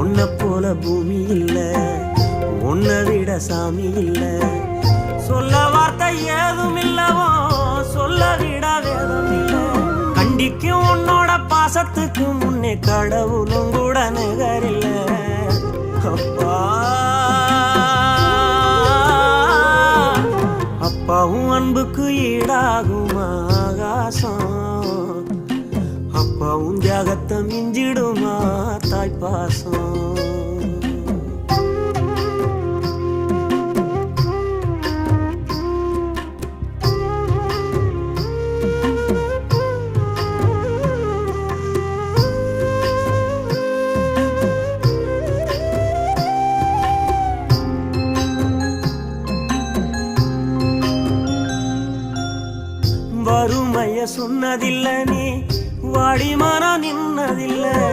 உன்னை போல பூமி இல்லை உன்னை விட சாமி இல்லை. சொல்ல வார்த்தை ஏதும் இல்லவோ சொல்ல விட வேதம் இல்லை கண்டிக்கும் உன்னோட பாசத்துக்கு முன்னே கடவுளும் கூட நிகரில்ல. அப்பா. அப்பாவும் அன்புக்கு ஈடாகுமா? அப்பாவும் தியாகத்தை மிஞ்சிடுமா தாய்ப்பாசம் வறுமைய சொன்னதில்லை நீ வாடி மரம் நின்னதில்லை.